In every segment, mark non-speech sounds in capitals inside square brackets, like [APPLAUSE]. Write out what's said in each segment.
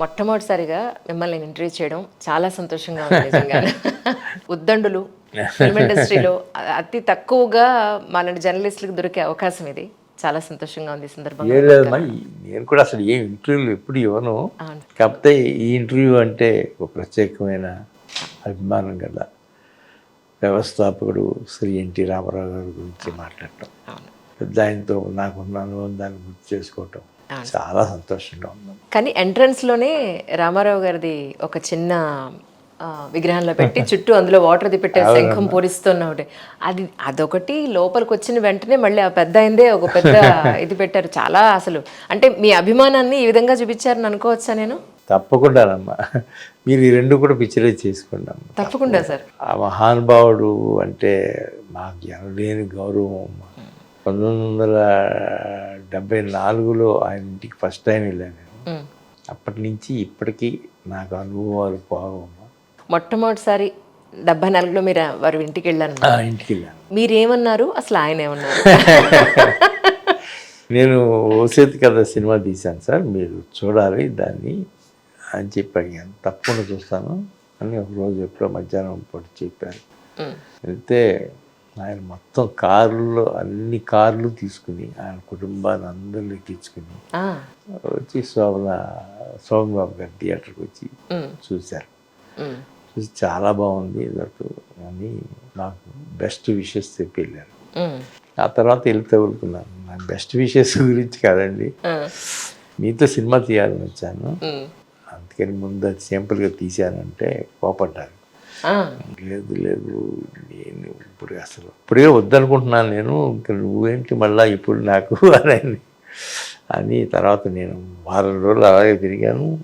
మొట్టమొదటిసారిగా మిమ్మల్ని ఇంటర్వ్యూ చేయడం చాలా సంతోషంగా ఉంది [LAUGHS] ఉద్దండులు ఫిల్మ్ ఇండస్ట్రీలో అతి తక్కువగా మన జర్నలిస్టులకు దొరికే అవకాశం ఇది. చాలా సంతోషంగా ఉంది సందర్భంగా. నేను కూడా అసలు ఏ ఇంటర్వ్యూలు ఎప్పుడు ఇవ్వను. కాకపోతే ఈ ఇంటర్వ్యూ అంటే ఒక ప్రత్యేకమైన అభిమానం గల వ్యవస్థాపకుడు శ్రీ ఎన్టీ రామారావు గారి గురించి మాట్లాడటం. పెద్ద ఆయనతో నాకున్న అనుభవం దాన్ని గుర్తు చేసుకోవటం. చాలా సంతోషంగా ఉందమ్మా కానీ ఎంట్రన్స్లోనే రామారావు గారిది ఒక చిన్న విగ్రహంలో పెట్టి [LAUGHS] చుట్టూ అందులో వాటర్ ది పెట్టే శంఖం పూరిస్తున్న ఒకటి. అది అదొకటి లోపలికి వచ్చిన వెంటనే మళ్ళీ ఆ పెద్ద అయిందే ఒక పెద్ద [LAUGHS] ఇది పెట్టారు. చాలా అసలు అంటే మీ అభిమానాన్ని ఈ విధంగా చూపించారని అనుకోవచ్చా నేను? తప్పకుండానమ్మా మీరు ఈ రెండు కూడా పిక్చరైజ్ అమ్మా. తప్పకుండా సార్. ఆ మహానుభావుడు అంటే మాకు ఎనలేని గౌరవం పంతొమ్మిది వందల డెబ్బై నాలుగులో ఆయన ఇంటికి ఫస్ట్ టైం వెళ్ళాను నేను. అప్పటి నుంచి ఇప్పటికీ నాకు అనుభవాలు పోవమ్మా మొట్టమొదటిసారి డెబ్బై నాలుగులో మీరు వారి ఇంటికి వెళ్ళాను. ఇంటికి వెళ్ళాను. మీరేమన్నారు? అసలు ఆయన ఏమన్నారు? [LAUGHS] నేను ఓసేతి కథ సినిమా తీశాను సార్ మీరు చూడాలి దాన్ని అని చెప్పి అడిగాను తప్పకుండా చూస్తాను అని ఒక రోజు ఎప్పుడో మధ్యాహ్నం పూట చెప్పారు ఉమ్. వెళ్తే ఆయన మొత్తం కార్లు అన్ని కార్లు తీసుకుని ఆయన కుటుంబాన్ని అందరినీ ఎక్కించుకుని వచ్చి శోభన శోభన్ బాబు గారి థియేటర్కి వచ్చి చూశారు. చూసి చాలా బాగుంది దట్టు అని నాకు బెస్ట్ విషెస్ చెప్పి వెళ్ళారు. ఆ తర్వాత వెళ్ళి తగులుకున్నాను. నా బెస్ట్ విషెస్ గురించి కాదండి. మీతో సినిమా తీయాలని వచ్చాను. అందుకని ముందు అది సింపుల్గా తీశానంటే కోపడ్డారు. లేదు లేదు. నేను ఇప్పుడు అసలు ఇప్పుడే వద్దనుకుంటున్నాను నేను. ఇంకా నువ్వేంటి మళ్ళా ఇప్పుడు నాకు [LAUGHS] అని అని. తర్వాత నేను వారం రోజులు అలాగే తిరిగాను.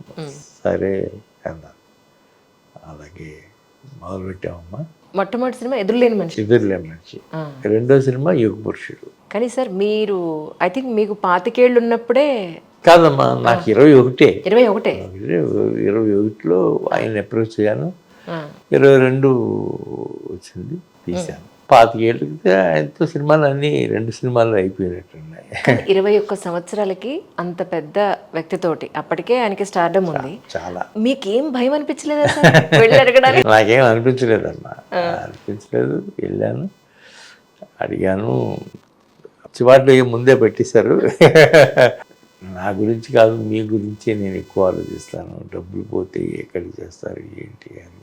సరే అన్నాను అలాగే మొదలుపెట్టామమ్మా. మొట్టమొదటి సినిమా ఎదురులేని మనిషి. ఎదురులే మనిషి. రెండో సినిమా యుగ పురుషుడు. కానీ సార్ మీరు ఐ థింక్ మీకు పాతికేళ్ళు ఉన్నప్పుడే కాదమ్మా నాకు ఇరవై ఒకటే. ఇరవై ఒకటే. ఇరవై ఒకటిలో ఆయన అప్రోచ్ అయ్యాను. ఇరవై రెండు వచ్చింది తీశాను. పాతికేళ్ళకి ఆయనతో సినిమాలు అన్నీ రెండు సినిమాలు అయిపోయినట్టున్నాయి. ఇరవై ఒక్క సంవత్సరాలకి అంత పెద్ద వ్యక్తితోటి అప్పటికే ఆయనకి స్టార్డమ్ ఉంది. చాలా. మీకేం భయం అనిపించలేదా నాకేం అనిపించలేదమ్మా. అనిపించలేదు. వెళ్ళాను అడిగాను. చివాట్లో ఏం ముందే పెట్టేశారు? నా గురించి కాదు మీ గురించే నేను ఎక్కువ ఆలోచిస్తాను. డబ్బులు పోతే ఎక్కడికి చేస్తారు ఏంటి అని.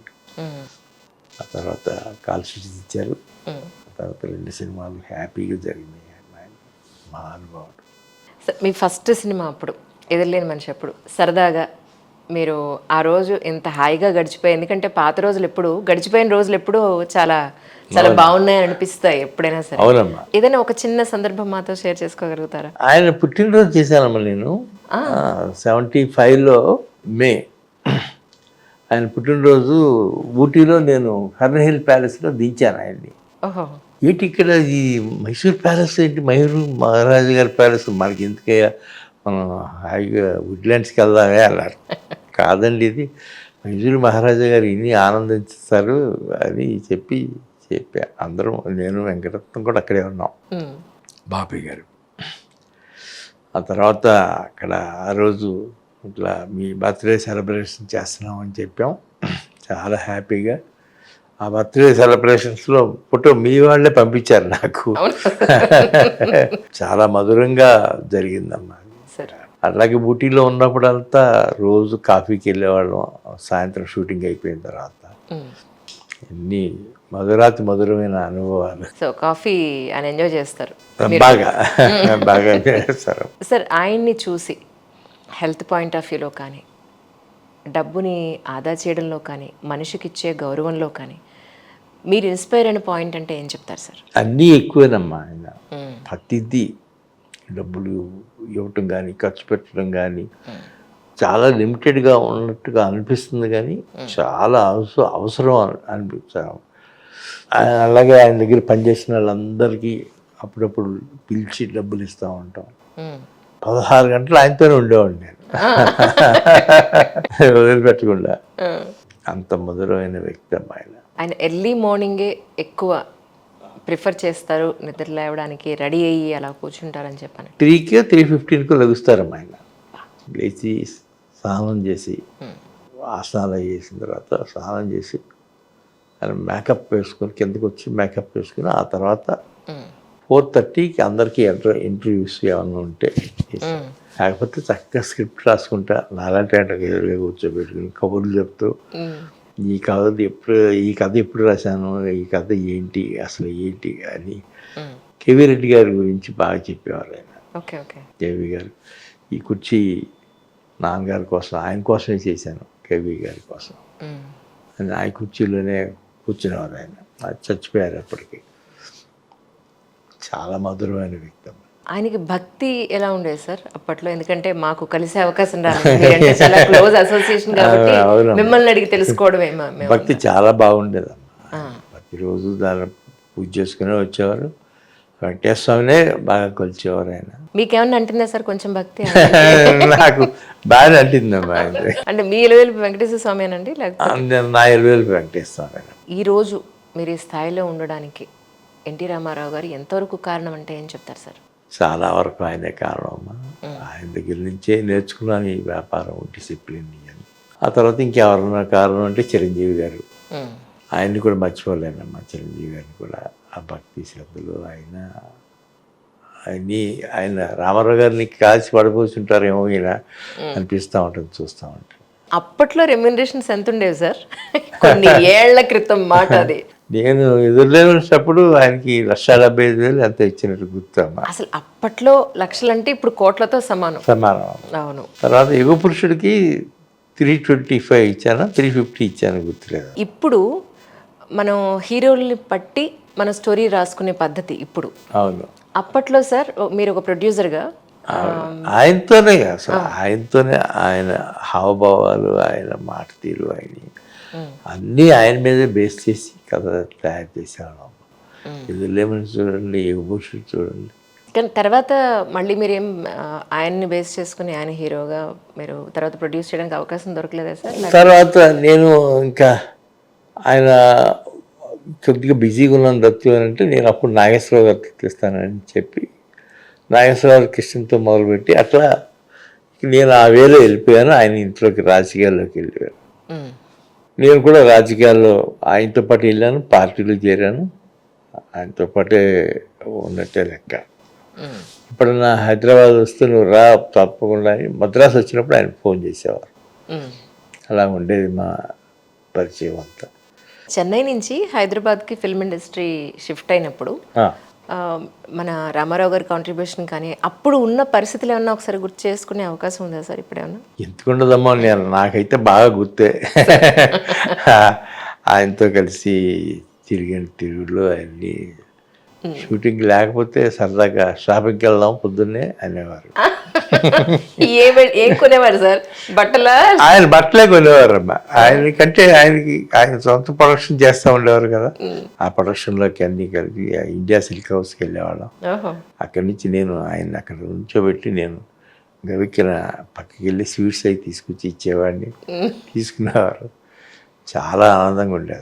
ఆ తర్వాత కాల్ షీట్స్ ఇచ్చారు. ఆ తర్వాత రెండు సినిమాలు హ్యాపీగా జరిగినాయి. మహానుభావుడు. సార్ మీ ఫస్ట్ సినిమా అప్పుడు ఎదురులేని మనిషి అప్పుడు సరదాగా మీరు ఆ రోజు ఇంత హాయిగా గడిచిపోయి ఎందుకంటే పాత రోజులు ఎప్పుడు గడిచిపోయిన రోజులు ఎప్పుడు చాలా చాలా బాగున్నాయి అనిపిస్తాయి ఎప్పుడైనా సరే. అవునమ్మా. ఏదైనా ఒక చిన్న సందర్భం మాతో షేర్ చేసుకోగలుగుతారా? ఆయన పుట్టినరోజు చేశానమ్మా నేను. సెవెంటీ ఫైవ్లో మే ఆయన పుట్టినరోజు ఊటీలో నేను హర్నహిల్ ప్యాలెస్లో దించాను ఆయన్ని. ఏంటి ఇక్కడ ఈ మైసూర్ ప్యాలెస్ ఏంటి? మయూరు మహారాజు గారి ప్యాలెస్ మనకి ఎందుకయ్యా? మనం హాయిగా వుడ్లాండ్స్కి వెళ్దామే అన్నారు. కాదండి ఇది. మైసూరు మహారాజా గారు ఇన్ని ఆనందిస్తారు అని చెప్పి చెప్పా. అందరం నేను వెంకటరత్నం కూడా అక్కడే ఉన్నాం. బాపయ్య గారు. ఆ తర్వాత అక్కడ ఆ రోజు ఇట్లా మీ బర్త్డే సెలబ్రేషన్ చేస్తున్నాం అని చెప్పాం. చాలా హ్యాపీగా. ఆ బర్త్డే సెలబ్రేషన్స్లో ఫోటో మీ వాళ్ళే పంపించారు నాకు. చాలా మధురంగా జరిగిందమ్మా. సరే. అలాగే ఊటీలో ఉన్నప్పుడంతా రోజు కాఫీకి వెళ్ళేవాళ్ళం. సాయంత్రం షూటింగ్ అయిపోయిన తర్వాత. ఎన్ని మధురాతి మధురమైన అనుభవాలు. సో కాఫీ ఆయన ఎంజాయ్ చేస్తారు. బాగా. బాగా చేస్తారు. సార్ ఆయన్ని చూసి హెల్త్ పాయింట్ ఆఫ్ వ్యూలో కానీ డబ్బుని ఆదా చేయడంలో కానీ మనిషికి ఇచ్చే గౌరవంలో కానీ మీరు ఇన్స్పైర్ అయిన పాయింట్ అంటే ఏం చెప్తారు సార్? అన్నీ ఎక్కువేనమ్మా ఆయన. ప్రతిదీ డబ్బులు ఇవ్వటం కానీ ఖర్చు పెట్టడం కానీ చాలా లిమిటెడ్గా ఉన్నట్టుగా అనిపిస్తుంది కానీ చాలా అవసరం అవసరం అని అనిపించాం అలాగే ఆయన దగ్గర పనిచేసిన వాళ్ళందరికీ అప్పుడప్పుడు పిలిచి డబ్బులు ఇస్తూ ఉంటాం. పదహారు గంటలు ఆయనతోనే ఉండేవాడిని నేను. [LAUGHS] వదిలిపెట్టకుండా. అంత మధురమైన వ్యక్తి అమ్మా ఆయన ఆయన ఎర్లీ మార్నింగే ఎక్కువ ప్రిఫర్ చేస్తారు నిద్ర లేవడానికి రెడీ అయ్యి అలా కూర్చుంటారని చెప్పాను. త్రీకి త్రీ ఫిఫ్టీన్కు లెగుస్తారమ్మా ఆయన లేచి స్నానం చేసి ఆసనాలు చేసిన తర్వాత స్నానం చేసి ఆయన మేకప్ వేసుకొని కిందకి వచ్చి మేకప్ వేసుకుని ఆ తర్వాత ఫోర్ థర్టీకి అందరికీ ఎంటర్ ఇంటర్వ్యూస్ ఏమన్నా ఉంటే. కాకపోతే చక్కగా స్క్రిప్ట్ రాసుకుంటా. నాలాంటి అంటే ఎదురుగా కూర్చోబెట్టుకుని కబుర్లు చెప్తూ. ఈ కథ ఎప్పుడు ఈ కథ ఎప్పుడు రాశాను? ఈ కథ ఏంటి? అసలు ఏంటి? అని కేవీ రెడ్డి గారి గురించి బాగా చెప్పేవారు ఆయన. కేవీ గారు. ఈ కుర్చీ నాన్నగారి కోసం ఆయన కోసమే చేశాను కేవీ గారి కోసం. అని ఆ కుర్చీలోనే కూర్చునేవారు ఆయన. చచ్చిపోయారు అప్పటికి. చాలా మధురమైన వ్యక్తి అమ్మ. ఆయనకి భక్తి ఎలా ఉండేది సార్ అప్పట్లో? ఎందుకంటే మాకు కలిసే అవకాశం రాలేదు. మీరంటే చాలా క్లోజ్ అసోసియేషన్ [LAUGHS] కాబట్టి. మిమ్మల్ని అడిగి తెలుసుకోవడమే భక్తి చాలా బాగుండేదమ్మా ఆ, ప్రతిరోజు దాన్ని పూజ చేసుకుని వచ్చేవారు. వెంకటేశ్వర స్వామినే బాగా కొలిచేవారు ఆయన. మీకేమన్నా అంటుందా సార్ కొంచెం భక్తి? [LAUGHS] నాకు బాగా అంటిందమ్మా అంటే మీ ఇలవేలు వెంకటేశ్వర లేకపోతే? నేను నా వేలు వెంకటేశ్వర ఈ రోజు మీరు ఈ స్థాయిలో ఉండడానికి ఎన్టీ రామారావు గారు ఎంతవరకు కారణం అంటే ఏం చెప్తారు సార్? చాలా వరకు ఆయనే కారణం అమ్మా. ఆయన దగ్గర నుంచే నేర్చుకున్నాను ఈ వ్యాపారం డిసిప్లిన్ అని ఆ తర్వాత ఇంకెవరన్నా కారణం అంటే చిరంజీవి గారు. ఆయన్ని కూడా మర్చిపోలేనమ్మా. చిరంజీవి గారిని కూడా ఆ భక్తి శ్రద్ధలు ఆయన ఆయన్ని ఆయన రామారావు గారిని కాల్చి పడిపోతుంటారేమో ఈయన అనిపిస్తూ ఉంటుంది చూస్తూ ఉంటాం అప్పట్లో రెమ్యునరేషన్స్ ఎంత ఉండేవి సార్? కొన్ని ఏళ్ళ క్రితం మాట అది. నేను ఎదురులేనప్పుడు ఆయనకి లక్ష డెబ్బై ఐదు వేలు ఎంత ఇచ్చినట్టు గుర్తమ్మా అసలు అప్పట్లో లక్షలంటే ఇప్పుడు కోట్లతో సమానం. సమానం. అవును. తర్వాత యుగ పురుషుడికి త్రీ ట్వంటీ ఫైవ్ ఇచ్చాను త్రీ ఫిఫ్టీ ఇచ్చాను గుర్తులేదు? ఇప్పుడు మనం హీరోల్ని పట్టి మన స్టోరీ రాసుకునే పద్ధతి ఇప్పుడు. అవును. అప్పట్లో సార్ మీరు ఒక ప్రొడ్యూసర్గా ఆయనతోనే అసలు ఆయనతోనే ఆయన హావభావాలు ఆయన మాట తీరు ఆయన అన్నీ ఆయన మీదే బేస్ చేసి కథ తయారు చేసేవాళ్ళం ఇది లెమన్ చూడండి పురుషుడు చూడండి. కానీ తర్వాత మళ్ళీ మీరేం ఆ, ఆయన్ని బేస్ చేసుకుని ఆయన హీరోగా మీరు తర్వాత ప్రొడ్యూస్ చేయడానికి అవకాశం దొరకలేదా సార్? తర్వాత నేను ఇంకా ఆయన కొద్దిగా బిజీగా ఉన్నాను దత్తు అని అంటే నేను అప్పుడు నాగేశ్వరరావు గారికి తెస్తానని చెప్పి నాగేశ్వరరావు కృష్ణతో మొదలుపెట్టి అట్లా నేను ఆ వేలో వెళ్ళిపోయాను ఆయన ఇంట్లోకి రాజకీయాల్లోకి వెళ్ళిపోయాను. నేను కూడా రాజకీయాల్లో ఆయనతో పాటు వెళ్ళాను పార్టీలో చేరాను. ఆయనతో పాటే ఉన్నట్టే లెక్క. ఇప్పుడు నా హైదరాబాద్ వస్తే నువ్వు రా తప్పకుండా అని మద్రాసు వచ్చినప్పుడు ఆయన ఫోన్ చేసేవారు. అలా ఉండేది మా పరిచయం అంతా. చెన్నై నుంచి హైదరాబాద్కి ఫిల్మ్ ఇండస్ట్రీ షిఫ్ట్ అయినప్పుడు మన రామారావు గారి కాంట్రిబ్యూషన్ కానీ అప్పుడు ఉన్న పరిస్థితులు ఏమన్నా ఒకసారి గుర్తు చేసుకునే అవకాశం ఉందా సార్ ఇప్పుడు ఏమన్నా ఎందుకుండదమ్మా నేను నాకైతే బాగా గుర్తే. [LAUGHS] ఆయనతో కలిసి తిరిగిన తిరుగులు అన్నీ షూటింగ్ లేకపోతే సరదాగా షాపింగ్కి వెళ్దాం పొద్దున్నే అనేవారు. ఏ ఏం కొనేవారు సార్? బట్టల? ఆయన బట్టలే కొనేవారమ్మా. ఆయన కంటే ఆయనకి ఆయన సొంత ప్రొడక్షన్ చేస్తూ ఉండేవారు కదా. ఆ ప్రొడక్షన్లోకి అన్నీ కలిపి ఇండియా సిల్క్ హౌస్కి వెళ్ళేవాళ్ళం. అక్కడి నుంచి నేను ఆయన అక్కడ ఉంచోబెట్టి నేను గవిక్కిన పక్కకి వెళ్ళి స్వీట్స్ అవి తీసుకొచ్చి ఇచ్చేవాడిని. తీసుకునేవారు. చాలా ఆనందంగా ఉండేది